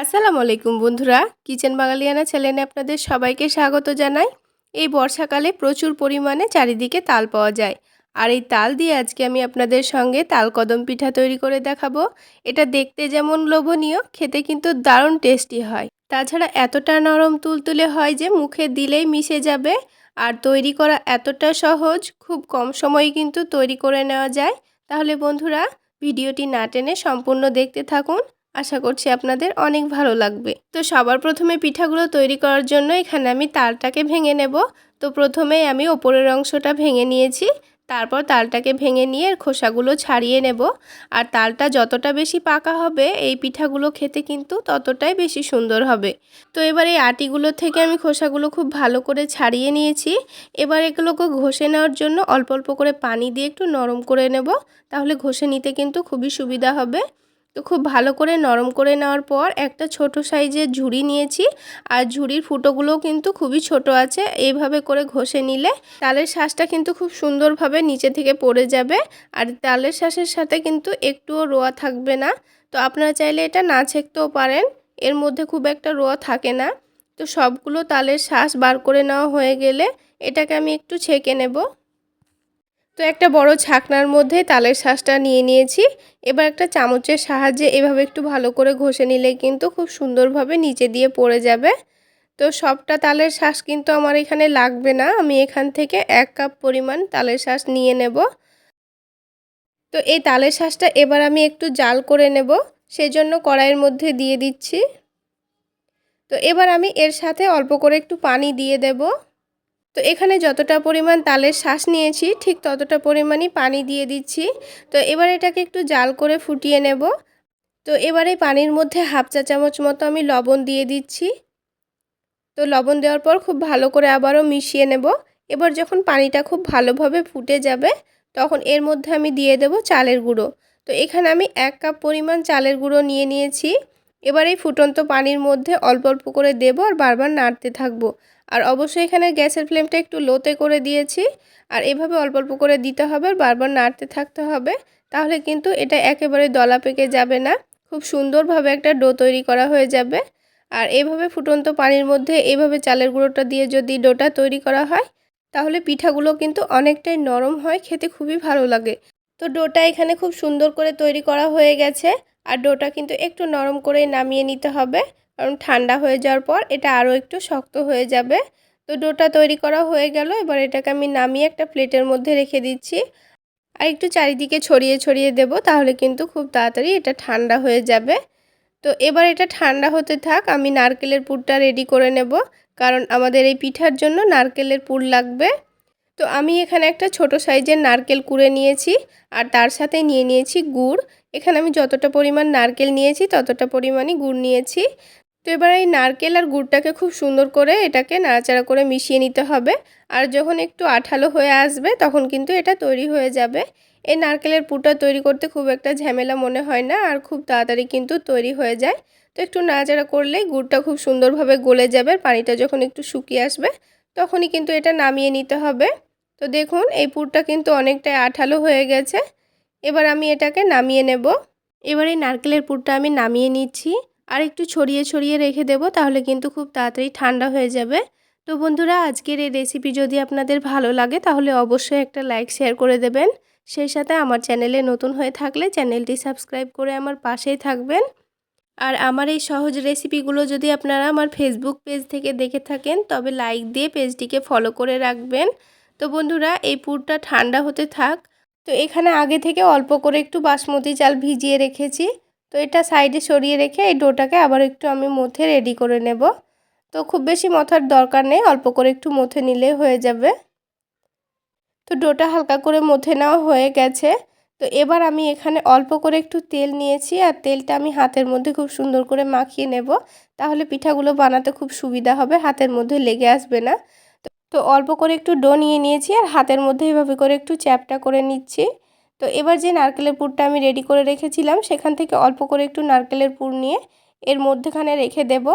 আসসালামু আলাইকুম বন্ধুরা। কিচেন বাঙালিয়ানা চ্যানেলে আপনাদের সবাইকে স্বাগত জানাই। এই বর্ষাকালে প্রচুর পরিমাণে চারিদিকে তাল পাওয়া যায়। আর এই তাল দিয়ে আজকে আমি আপনাদের সঙ্গে তাল কদম পিঠা তৈরি করে দেখাবো। এটা দেখতে যেমন লোভনীয়, খেতে কিন্তু দারুণ টেস্টি হয়। তাছাড়া এতটা নরম তুলতুলে হয় যে মুখে দিলেই মিশে যাবে। আর তৈরি করা এতটা সহজ, খুব কম সময়ে কিন্তু তৈরি করে নেওয়া যায়। তাহলে বন্ধুরা, ভিডিওটি না টেনে সম্পূর্ণ দেখতে থাকুন। আশা করছি আপনাদের অনেক ভালো লাগবে। তো সবার প্রথমে পিঠাগুলো তৈরি করার জন্য এখানে আমি তালটাকে ভেঙে নেব। তো প্রথমেই আমি ওপরের অংশটা ভেঙে নিয়েছি। তারপর তালটাকে ভেঙে নিয়ে খোসাগুলো ছাড়িয়ে নেব। আর তালটা যতটা বেশি পাকা হবে, এই পিঠাগুলো খেতে কিন্তু ততটাই বেশি সুন্দর হবে। তো এবার এই আটিগুলো থেকে আমি খোসাগুলো খুব ভালো করে ছাড়িয়ে নিয়েছি। এবার এগুলোকে ঘষে নেওয়ার জন্য অল্প অল্প করে পানি দিয়ে একটু নরম করে নেব। তাহলে ঘষে নিতে কিন্তু খুবই সুবিধা হবে। তো খুব ভালো করে নরম করে নেওয়ার পর একটা ছোট সাইজের ঝুড়ি নিয়েছি। আর ঝুড়ির ফুটোগুলোও কিন্তু খুবই ছোট আছে, এইভাবে করে ঘষে নিলে তালের শ্বাসটা কিন্তু খুব সুন্দরভাবে নিচে থেকে পড়ে যাবে। আর তালের শ্বাসের সাথে কিন্তু একটুও রোয়া থাকবে না। তো আপনারা চাইলে এটা না ছেঁকতেও পারেন, এর মধ্যে খুব একটা রোয়া থাকে না। তো সবগুলো তালের শ্বাস বার করে নেওয়া হয়ে গেলে এটাকে আমি একটু ছেঁকে নেব। তো একটা বড় ছাকনার মধ্যে তালের শাঁসটা নিয়ে নিয়েছি। এবার একটা চামচের সাহায্যে এভাবে একটু ভালো করে ঘষে নিলে কিন্তু খুব সুন্দরভাবে নিচে দিয়ে পড়ে যাবে। তো সবটা তালের শ্বাস কিন্তু আমার এখানে লাগবে না। আমি এখান থেকে এক কাপ পরিমাণ তালের শ্বাস নিয়ে নেব। তো এই তালের শ্বাসটা এবার আমি একটু জাল করে নেব। সেই জন্য কড়াইয়ের মধ্যে দিয়ে দিচ্ছি। তো এবার আমি এর সাথে অল্প করে একটু পানি দিয়ে দেবো। তো এখানে যতটা পরিমাণ তালের শ্বাস নিয়েছি, ঠিক ততটা পরিমাণই পানি দিয়ে দিচ্ছি। তো এবার এটাকে একটু জাল করে ফুটিয়ে নেব। তো এবারে পানির মধ্যে হাফ চা চামচ মতো আমি লবণ দিয়ে দিচ্ছি। তো লবণ দেওয়ার পর খুব ভালো করে আবারও মিশিয়ে নেব। এবার যখন পানিটা খুব ভালোভাবে ফুটে যাবে, তখন এর মধ্যে আমি দিয়ে দেব চালের গুঁড়ো। তো এখানে আমি এক কাপ পরিমাণ চালের গুঁড়ো নিয়ে নিয়েছি। এবার এই ফুটন্ত পানির মধ্যে অল্প অল্প করে দেবো আর বারবার নাড়তে থাকব। আর অবশ্যই এখানে গ্যাসের ফ্লেমটা একটু লোতে করে দিয়েছি। আর এভাবে অল্প অল্প করে দিতে হবে, বারবার নাড়তে থাকতে হবে। তাহলে কিন্তু এটা একেবারে দলা পেকে যাবে না। খুব সুন্দরভাবে একটা ডো তৈরি করা হয়ে যাবে। আর এভাবে ফুটন্ত পানির মধ্যে এইভাবে চালের গুঁড়োটা দিয়ে যদি ডোটা তৈরি করা হয়, তাহলে পিঠাগুলো কিন্তু অনেকটাই নরম হয়, খেতে খুবই ভালো লাগে। তো ডোটা এখানে খুব সুন্দর করে তৈরি করা হয়ে গেছে। আর ডোটা কিন্তু একটু নরম করেই নামিয়ে নিতে হবে। কারণ ঠান্ডা হয়ে যাওয়ার পর এটা আরও একটু শক্ত হয়ে যাবে। তো ডোটা তৈরি করা হয়ে গেল। এবার এটাকে আমি নামিয়ে একটা প্লেটের মধ্যে রেখে দিচ্ছি। আর একটু চারিদিকে ছড়িয়ে ছড়িয়ে দেব তাহলে কিন্তু খুব তাড়াতাড়ি এটা ঠান্ডা হয়ে যাবে। তো এবার এটা ঠান্ডা হতে থাক, আমি নারকেলের পুরটা রেডি করে নেব। কারণ আমাদের এই পিঠার জন্য নারকেলের পুর লাগবে। তো আমি এখানে একটা ছোট সাইজের নারকেল কুড়ে নিয়েছি আর তার সাথে নিয়ে নিয়েছি গুড়। এখানে আমি যতটা পরিমাণ নারকেল নিয়েছি ততটা পরিমাণই গুড় নিয়েছি। তো এবার এই নারকেল আর গুড়টাকে খুব সুন্দর করে এটাকে নাড়াচাড়া করে মিশিয়ে নিতে হবে। আর যখন একটু আঠালো হয়ে আসবে, তখন কিন্তু এটা তৈরি হয়ে যাবে। এই নারকেলের পুরটা তৈরি করতে খুব একটা ঝামেলা মনে হয় না আর খুব তাড়াতাড়ি কিন্তু তৈরি হয়ে যায়। তো একটু নাড়াচাড়া করলেই গুড়টা খুব সুন্দরভাবে গলে যাবে, পানিটা যখন একটু শুকিয়ে আসবে, তখনই কিন্তু এটা নামিয়ে নিতে হবে। তো দেখুন, এই পুরটা কিন্তু অনেকটাই আঠালো হয়ে গেছে। এবার আমি এটাকে নামিয়ে নেব। এবার এই নারকেলের পুরটা আমি নামিয়ে নিচ্ছি। আর একটু ছড়িয়ে ছড়িয়ে রেখে দেব, তাহলে কিন্তু খুব তাড়াতাড়ি ঠান্ডা হয়ে যাবে। তো বন্ধুরা, আজকের এই রেসিপি যদি আপনাদের ভালো লাগে, তাহলে অবশ্যই একটা লাইক শেয়ার করে দেবেন। সেই সাথে আমার চ্যানেলে নতুন হয়ে থাকলে চ্যানেলটি সাবস্ক্রাইব করে আমার পাশেই থাকবেন। আর আমার এই সহজ রেসিপিগুলো যদি আপনারা আমার ফেসবুক পেজ থেকে দেখে থাকেন, তবে লাইক দিয়ে পেজটিকে ফলো করে রাখবেন। তো বন্ধুরা, এই পুরটা ঠান্ডা হতে থাক। তো এখানে আগে থেকে অল্প করে একটু বাসমতি চাল ভিজিয়ে রেখেছি। তো এটা সাইডে সরিয়ে রেখে এই ডোটাকে আবার একটু আমি মথে রেডি করে নেব। তো খুব বেশি মথার দরকার নেই, অল্প করে একটু মথে নিলে হয়ে যাবে। তো ডোটা হালকা করে মথে নেওয়া হয়ে গেছে। তো এবার আমি এখানে অল্প করে একটু তেল নিয়েছি আর তেলটা আমি হাতের মধ্যে খুব সুন্দর করে মাখিয়ে নেব। তাহলে পিঠাগুলো বানাতে খুব সুবিধা হবে, হাতের মধ্যে লেগে আসবে না। তো অল্প করে একটু ডো নিয়ে নিয়েছি আর হাতের মধ্যে এভাবে করে একটু চ্যাপটা করে নিচ্ছি। তো এবার যে নারকেলের পুরটা আমি রেডি করে রেখেছিলাম, সেখান থেকে অল্প করে একটু নারকেলের পুর নিয়ে এর মধ্যেখানে রেখে দেব।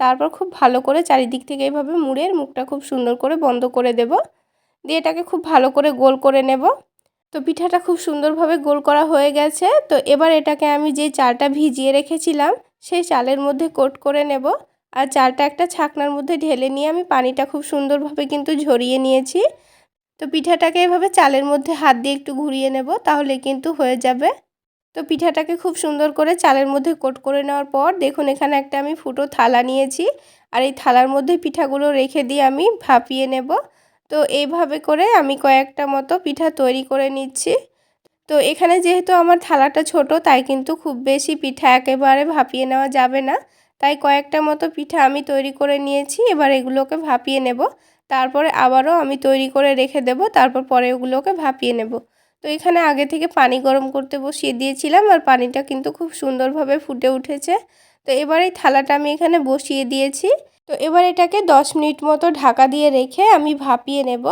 তারপর খুব ভালো করে চারিদিক থেকে এইভাবে মুড়ে মুখটা খুব সুন্দর করে বন্ধ করে দেব। দিয়ে এটাকে খুব ভালো করে গোল করে নেব। তো পিঠাটা খুব সুন্দরভাবে গোল করা হয়ে গেছে। তো এবার এটাকে আমি যে চালটা ভিজিয়ে রেখেছিলাম, সেই চালের মধ্যে কোট করে নেব। আর চালটা একটা ছাকনার মধ্যে ঢেলে নিয়ে আমি পানিটা খুব সুন্দরভাবে কিন্তু ঝরিয়ে নিয়েছি। তো পিঠাটাকে এভাবে চালের মধ্যে হাত দিয়ে একটু ঘুরিয়ে নেব, তাহলে কিন্তু হয়ে যাবে। তো পিঠাটাকে খুব সুন্দর করে চালের মধ্যে কোট করে নেওয়ার পর দেখুন এখানে একটা আমি ফুটো থালা নিয়েছি, আর এই থালার মধ্যে পিঠাগুলো রেখে দিয়ে আমি ভাপিয়ে নেব। তো এইভাবে করে আমি কয়েকটা মতো পিঠা তৈরি করে নিচ্ছি। তো এখানে যেহেতু আমার থালাটা ছোট, তাই কিন্তু খুব বেশি পিঠা একেবারে ভাপিয়ে নেওয়া যাবে না। তাই কয়েকটা মতো পিঠা আমি তৈরি করে নিয়েছি, এবার এগুলোকে ভাপিয়ে নেব। তারপরে আবারও আমি তৈরি করে রেখে দেব, তারপর পরে ওগুলোকে ভাপিয়ে নেব। তো এখানে আগে থেকে পানি গরম করতে বসিয়ে দিয়েছিলাম আর পানিটা কিন্তু খুব সুন্দরভাবে ফুটে উঠেছে। তো এবার এই থালাটা আমি এখানে বসিয়ে দিয়েছি। তো এবার এটাকে দশ মিনিট মতো ঢাকা দিয়ে রেখে আমি ভাপিয়ে নেব।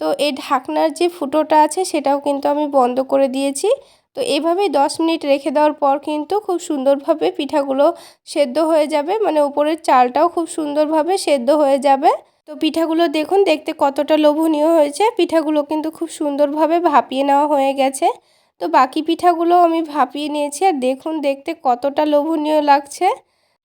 তো এই ঢাকনার যে ফুটোটা আছে সেটাও কিন্তু আমি বন্ধ করে দিয়েছি। তো এভাবেই দশ মিনিট রেখে দেওয়ার পর কিন্তু খুব সুন্দরভাবে পিঠাগুলো সেদ্ধ হয়ে যাবে মানে উপরের চালটাও খুব সুন্দরভাবে সেদ্ধ হয়ে যাবে। তো পিঠাগুলো দেখুন, দেখতে কতটা লোভনীয় হয়েছে। পিঠাগুলো কিন্তু খুব সুন্দরভাবে ভাপিয়ে নেওয়া হয়ে গেছে। তো বাকি পিঠাগুলো আমি ভাপিয়ে নিয়েছি আর দেখুন, দেখতে কতটা লোভনীয় লাগছে।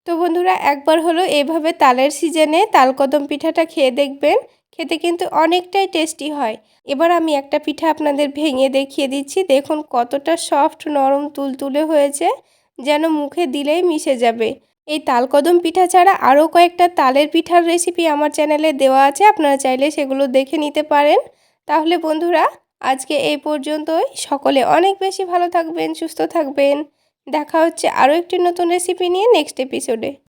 তো বন্ধুরা, একবার হলো এভাবে তালের সিজনে তালকদম পিঠাটা খেয়ে দেখবেন। খেতে কিন্তু অনেকটাই টেস্টি হয়। এবার আমি একটা পিঠা আপনাদের ভেঙে দেখিয়ে দিচ্ছি। দেখুন কতটা সফট, নরম, তুলতুলে হয়েছে। যেন মুখে দিলেই মিশে যাবে। এই তালকদম পিঠা ছাড়া আরও কয়েকটা তালের পিঠার রেসিপি আমার চ্যানেলে দেওয়া আছে, আপনারা চাইলে সেগুলো দেখে নিতে পারেন। তাহলে বন্ধুরা, আজকে এই পর্যন্তই। সকলে অনেক বেশি ভালো থাকবেন, সুস্থ থাকবেন। দেখা হচ্ছে আরও একটি নতুন রেসিপি নিয়ে নেক্সট এপিসোডে